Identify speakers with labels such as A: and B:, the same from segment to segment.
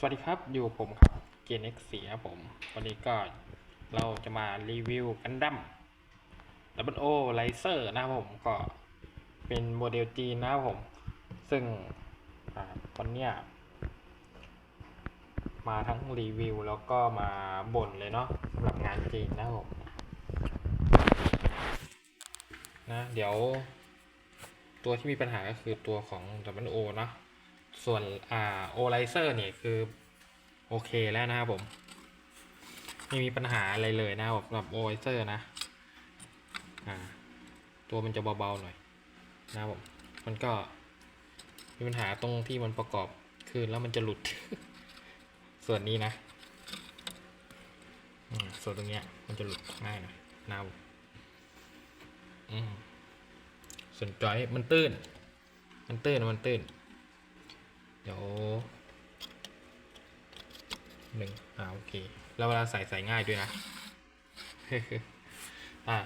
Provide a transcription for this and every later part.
A: สวัสดีครับ อยู่ผมครับเกนเอ็กสีครับผม วันนี้ก็เราจะมารีวิวกันดั้มดับเบิลโอไลเซอร์นะครับผมก็เป็นโมเดลจีนนะครับผม ซึ่งวันเนี้ยมาทั้งรีวิวแล้วก็มาบ่นเลยเนาะสำหรับงานจีนนะครับผมนะเดี๋ยวตัวที่มีปัญหาก็คือตัวของ W O เนาะ ส่วนอ่าโอไลเซอร์เนี่ยคือ โอเคแล้วนะครับผมไม่มีปัญหาอะไรเลยนะครับสำหรับโอไลเซอร์นะอ่าตัวมันจะเบาๆหน่อยนะครับผมมันก็มีปัญหาตรงที่มันประกอบคืนแล้วมันจะหลุด ส่วนนี้นะส่วนตรงเนี้ยมันจะหลุดง่ายหน่อยนะครับผมส่วนจอยมันตื้น มันตื้นมันตื้น ดี๋ยวหนึ่งอ่าโอเค แล้วเวลาใส่ใส่ง่ายด้วยนะ อ่า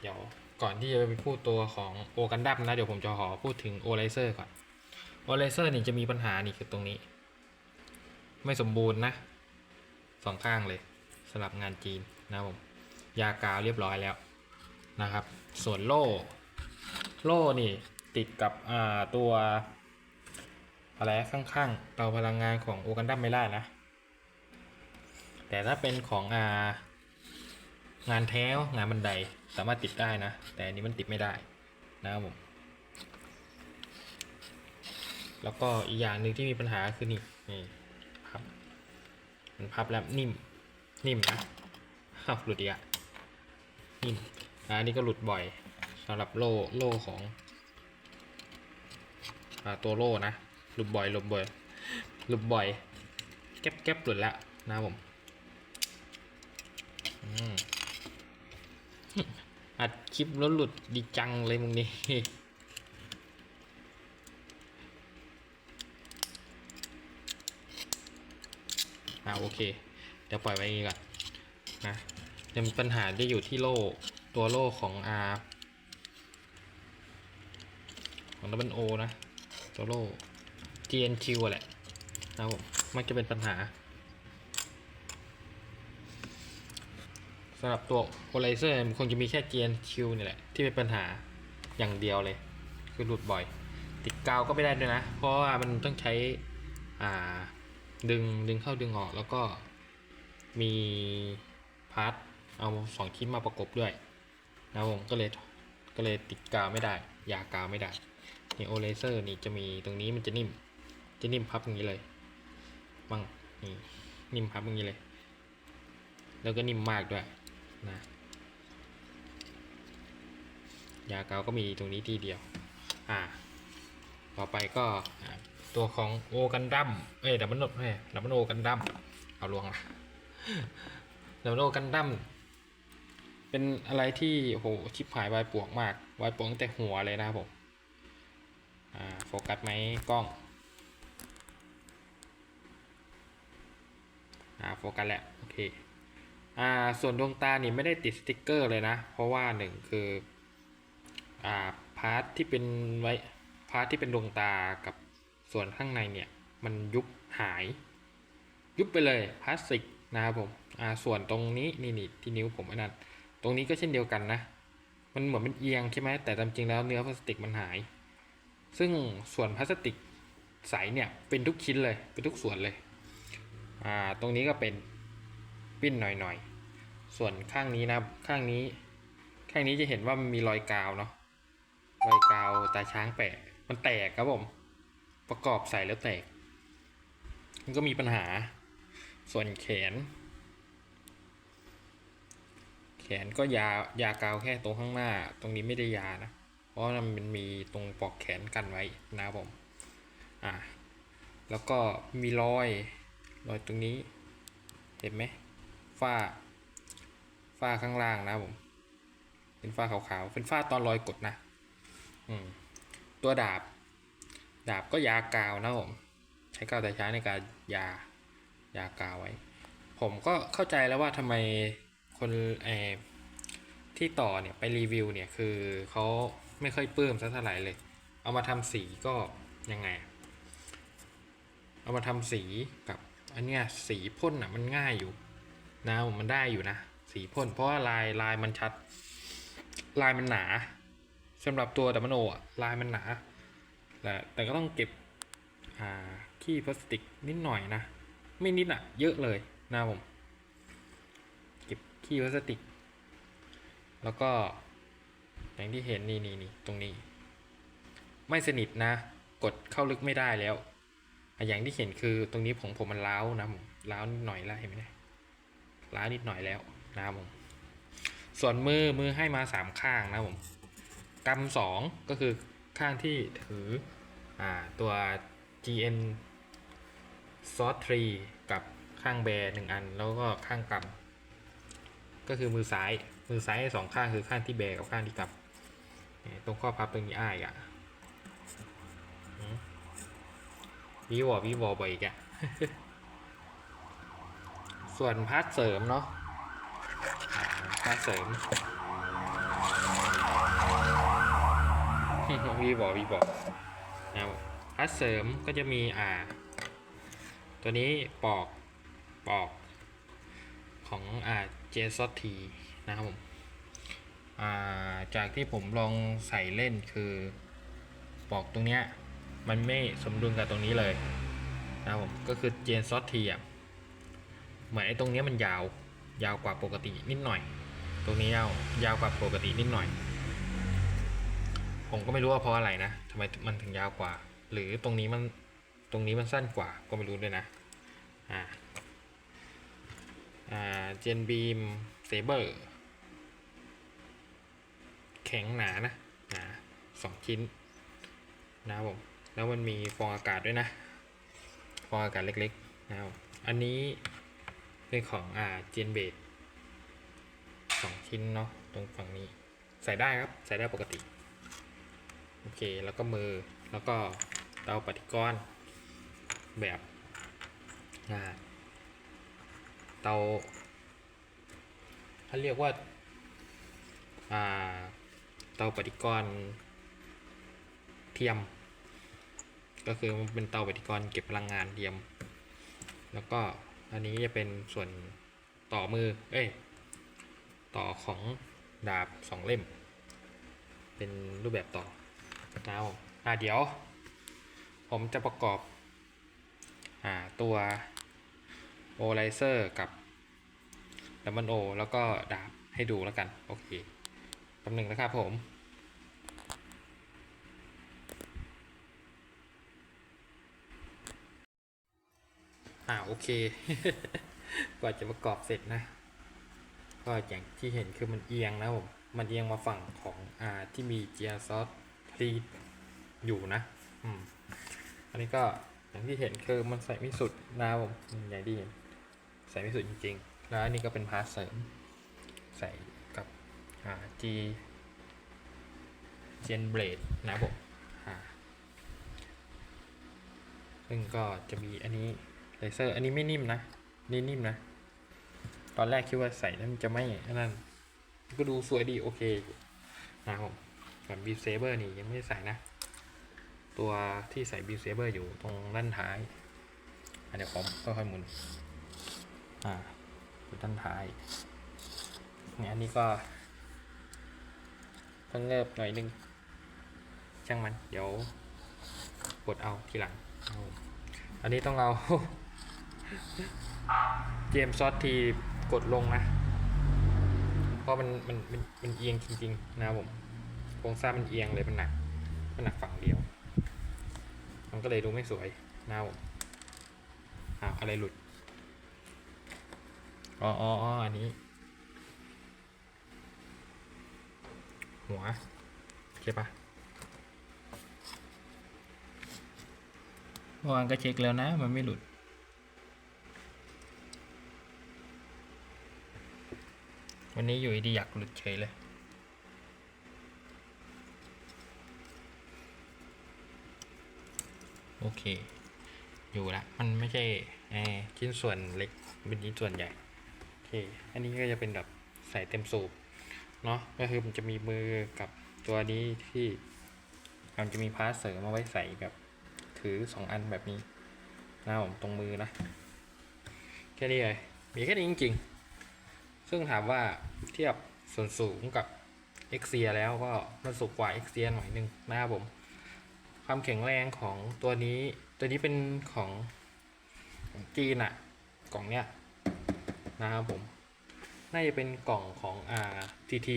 A: เดี๋ยวก่อนที่จะไปพูดตัวของโอกันดับนะ เดี๋ยวผมจะขอพูดถึงโอไลเซอร์ก่อน โอไลเซอร์นี่จะมีปัญหานี่คือตรงนี้ ไม่สมบูรณ์นะสองข้างเลยสำหรับงานจีนนะผม ยากาวเรียบร้อยแล้วนะครับ ส่วนโล่ โล่นี่ติดกับอ่าตัว อะไรข้างๆเตาพลังงานของโอกันดัมไม่ได้นะ แต่ถ้าเป็นของอางานแท้วงานบันไดสามารถติดได้นะ แต่อันนี้มันติดไม่ได้นะครับผมแล้วก็อีกอย่างหนึ่งที่มีปัญหาคือนี่นี่พับมันพับแล้วนิ่มนิ่มนะอ้าวหลุดอีกอะนิ่มอันนี้ก็หลุดบ่อยสำหรับโล่โล่ของอตัวโล่นะ หลุดบ่อยหลุดบ่อยหลุดบ่อย แก๊บแก๊บหลุดแล้วนะผมอัดคลิปแล้วหลุดดีจังเลยมึงนี่อ่าโอเค เดี๋ยวปล่อยไว้อย่างนี้ก่อนนะยังมีปัญหาได้อยู่ที่โล่ตัวโล่ของ R ของ W O นะ ตัวโล่ GNQ แหละนะผมมักจะเป็นปัญหาสำหรับตัว o l i z e r มันคงจะมีแค่ GNQ นี่แหละ ที่เป็นปัญหาอย่างเดียวเลย คือหลุดบ่อย ติดกาวก็ไม่ได้ด้วยนะ เพราะว่ามันต้องใช้อ่าดึงดึงเข้าดึงออกแล้วก็มีพาร์ทเอาสองชิ้นมาประกบด้วยนะผมก็เลยก็เลยติดกาวไม่ได้ ยากาวไม่ได้นี่โอเลเซอร์นี่จะมีตรงนี้มันจะนิ่ม จะนิ่มพับอย่างนี้เลยบังนี่นิ่มพับอย่างนี้เลย แล้วก็นิ่มมากด้วยนะยาเกาก็มีตรงนี้ทีเดียว อ่า ต่อไปก็ตัวของโอกันดัมเอ้ยดับเบิลโนเอ้ยดับเบิลโอกันดัมเอาลวงละดับเบิลโอกันดัมเป็นอะไรที่โหชิบหายวายปวกมากวายปวกตั้งแต่หัวเลยนะครับผม อ่า โฟกัสไหมกล้อง อ่าโฟกัสแหละโอเคอ่าส่วนดวงตานี่ไม่ได้ติดสติกเกอร์เลยนะ เพราะว่าหนึ่งคืออ่าพาร์ทที่เป็นไว้พาร์ทที่เป็นดวงตากับส่วนข้างในเนี่ยมันยุบหาย ยุบไปเลยพลาสติกนะครับผมอ่าส่วนตรงนี้นี่นี่ที่นิ้วผมอันนั้นตรงนี้ก็เช่นเดียวกันนะ มันเหมือนมันเอียงใช่ไหมแต่ตามจริงแล้วเนื้อพลาสติกมันหาย ซึ่งส่วนพลาสติกใสเนี่ยเป็นทุกชิ้นเลยเป็นทุกส่วนเลย อ่าตรงนี้ก็เป็นปิ้นหน่อยๆ ส่วนข้างนี้นะข้างนี้ ข้างนี้จะเห็นว่ามันมีรอยกาวเนาะรอยกาวตาช้างแปะมันแตกครับผม ประกอบใส่แล้วแตก มันก็มีปัญหา ส่วนแขน แขนก็ยายากาวแค่ตรงข้างหน้า ตรงนี้ไม่ได้ยานะ เพราะมันมีตรงปอกแขนกันไว้นะครับผม อ่า แล้วก็มีรอย รอยตรงนี้ เห็นไหมฝ้า ฝ้าข้างล่างนะผม เป็นฝ้าขาวๆ เป็นฝ้าตอนรอยกดนะ อืม ตัวดาบ ดาบก็ยากาวนะผม ใช้กาวแต่ช้าในการยา ยากาวไว้ ผมก็เข้าใจแล้วว่าทำไมคนเอที่ต่อเนี่ยไปรีวิวเนี่ยคือเขาไม่ค่อยปลื้มสักเท่าไหร่เลย เอามาทำสีก็ยังไง เอามาทำสีกับ อันเนี้ยสีพ่นอะมันง่ายอยู่นะมันได้อยู่นะ สีพ่นเพราะว่าลายลายมันชัด ลายมันหนาสำหรับตัวดัมโนอะลายมันหนาแต่แต่ก็ต้องเก็บอ่าขี้พลาสติกนิดหน่อยนะ ไม่นิดอะ เยอะเลยนะผมเก็บขี้พลาสติก แล้วก็อย่างที่เห็นนี่นี่นี่ตรงนี้ ไม่สนิทนะ กดเข้าลึกไม่ได้แล้ว อะอย่างที่เห็นคือตรงนี้ผมผมมันล้าวนะผมล้าวนิดหน่อยแล้วเห็นไหมเนี่ยล้าวนิดหน่อยแล้วนะครับผมส่วนมือมือให้มาสามข้างนะผมกำสองก็คือข้างที่ถืออ่าตัว GN ซอสทรีกับข้างแบร์หนึ่งอัน แล้วก็ข้างกำก็คือมือซ้ายมือซ้ายสองข้างคือข้างที่แบร์กับข้างที่กำตรงข้อพับตรงนี้อ้ายอะอืม วีวอวีวอบ่อยอีกอะส่วนพาร์ทเสริมเนาะค่าเสริมวีบอวีบอนะครับค่าเสริมก็จะมีอ่า ตัวนี้ปอกปอกของอ่าเจสทีนะครับผมอ่าจากที่ผมลองใส่เล่นคือปอกตรงเนี้ย มันไม่สมดุลกับตรงนี้เลยนะครับผมก็คือเจนซอสทีอะเหมือนไอ้ตรงนี้มันยาวยาวกว่าปกตินิดหน่อย ตรงนี้ยาวยาวกว่าปกตินิดหน่อย ผมก็ไม่รู้ว่าเพราะอะไรนะทำไมมันถึงยาวกว่า หรือตรงนี้มันตรงนี้มันสั้นกว่าก็ไม่รู้ด้วยนะอ่าอ่าเจนบีมเซเบอร์แข็งหนานะหนาสองชิ้นนะครับผม แล้วมันมีฟองอากาศด้วยนะ ฟองอากาศเล็กๆนะครับ อันนี้เป็นของอ่าเจนเบดสองชิ้นเนาะตรงฝั่งนี้ใส่ได้ครับ ใส่ได้ปกติ โอเค แล้วก็มือแล้วก็เตาปฏิกรณ์แบบอ่าเตาเขาเรียกว่าอ่าเตาปฏิกรณ์เทียม ก็คือมันเป็นเตาปฏิกรณ์เก็บพลังงานเทียม แล้วก็อันนี้จะเป็นส่วนต่อมือ เอ้ย ต่อของดาบสองเล่ม เป็นรูปแบบต่อเอาอ่าเดี๋ยว ผมจะประกอบอ่าตัวโอไลเซอร์กับดัมเบิลโอแล้วก็ดาบให้ดูแล้วกัน โอเคแป๊บหนึ่งนะครับผม อ่าโอเค กว่าจะประกอบเสร็จนะ ก็อย่างที่เห็นคือมันเอียงนะผม มันเอียงมาฝั่งของอ่าที่มีเจียซอสพรีอยู่นะ อืม อันนี้ก็อย่างที่เห็นคือมันใส่ไม่สุดนะผมอืมอย่างที่เห็น ใส่ไม่สุดจริงๆ แล้วอันนี้ก็เป็นพาร์ทเสริมใส่กับอ่า G Gen Blade นะผมอ่าซึ่งก็จะมีอันนี้ เลเซอร์ อันนี้ไม่นิ่มนะ นี่นิ่มนะ ตอนแรกคิดว่าใส่แล้วมันจะไม่นนั่น ก็ดูสวยดีโอเคนะครับผมส่วนบีเซเบอร์นี่ยังไม่ได้ใส่นะ ตัวที่ใส่บีเซเบอร์อยู่ตรงด้านท้าย อันเดี๋ยวผมค่อยๆหมุน อ่าอยู่ด้านท้าย เนี่ยอันนี้ก็เพิ่งเงิบหน่อยนึง ช่างมัน เดี๋ยวกดเอาทีหลัง อันนี้ต้องเอา เจมซอสทีกดลงนะ เพราะมันมันมันมันเอียงจริงๆนะครับผมโครงสร้างมันเอียงเลยมันหนัก มันหนักฝั่งเดียว มันก็เลยดูไม่สวยนะครับผมอ้าวอะไรหลุด อ๋ออ๋ออ๋ออันนี้ หัวใช่ปะเมื่อวานก็เช็คแล้วนะ มันไม่หลุด วันนี้อยู่ดีอยากหลุดเฉยเลย โอเค อยู่ละ มันไม่ใช่เอ่อชิ้นส่วนเล็ก เป็นชิ้นส่วนใหญ่ โอเค อันนี้ก็จะเป็นแบบใส่เต็มสูบ เนาะก็คือมันจะมีมือกับตัวนี้ที่มันจะมีพาร์ทเสริมมาไว้ใส่แบบถือสองอันแบบนี้นะผมตรงมือนะ แค่นี้เลยมีแค่นี้จริงๆ ซึ่งถามว่าเทียบส่วนสูงกับ x เ a แล้วก็มันสูงกว่า x เ a หน่อยนึงนะครับผม ความแข็งแรงของตัวนี้ตัวนี้เป็นของของจีนอะกล่องเนี้ยนะครับผม น่าจะเป็นกล่องของอ่า TT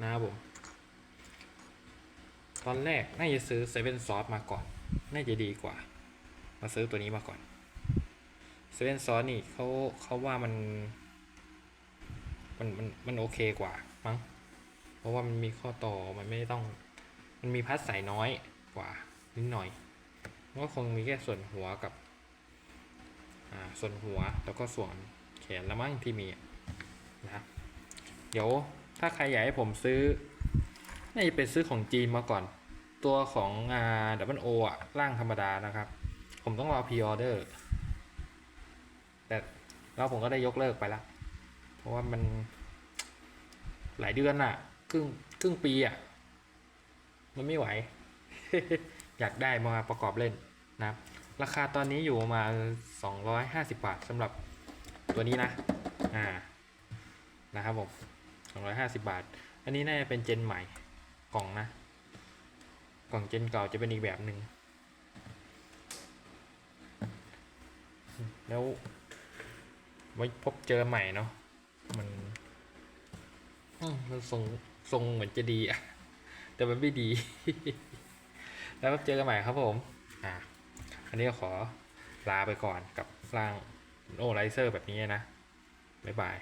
A: นะครับผม ตอนแรกน่าจะซื้อเซเว่นซอสมาก่อน น่าจะดีกว่า มาซื้อตัวนี้มาก่อน เซเว่นซอสนี่เขาเขาว่ามัน มันมันมันโอเคกว่ามั้งเพราะว่ามันมีข้อต่อมันไม่ต้อง มันมีพัดใส่น้อยกว่านิดหน่อยก็คงมีแค่ส่วนหัวกับ อ่าส่วนหัวแล้วก็ส่วนแขนละมั้งที่มีนะครับเดี๋ยวถ้าใครอยากให้ผมซื้อน่าจะเป็นซื้อของจีนมาก่อน ตัวของอ่าดับเบิลโออะร่างธรรมดานะครับ ผมต้องรอพ r ออเดอร์ แต่แล้วผมก็ได้ยกเลิกไปละเพราะว่ามันหลายเดือนอะครึ่งครึ่งปีอะมันไม่ไหว อยากได้มาประกอบเล่นนะราคาตอนนี้อยู่ประมา 250 บาทสำหรับตัวนี้นะ อ่า นะครับผม 250 บาท อันนี้น่าจะเป็นเจนใหม่ กล่องนะ กล่องเจนเก่าจะเป็นอีกแบบหนึ่ง แล้ว ไว้พบเจอใหม่เนาะมันมันทรงทรงเหมือนจะดีอะแต่มันไม่ดี แล้วพบเจอกันใหม่ครับผม อ่าอันนี้ขอลาไปก่อนกับร่างโอไลเซอร์แบบนี้นะ บ๊ายบาย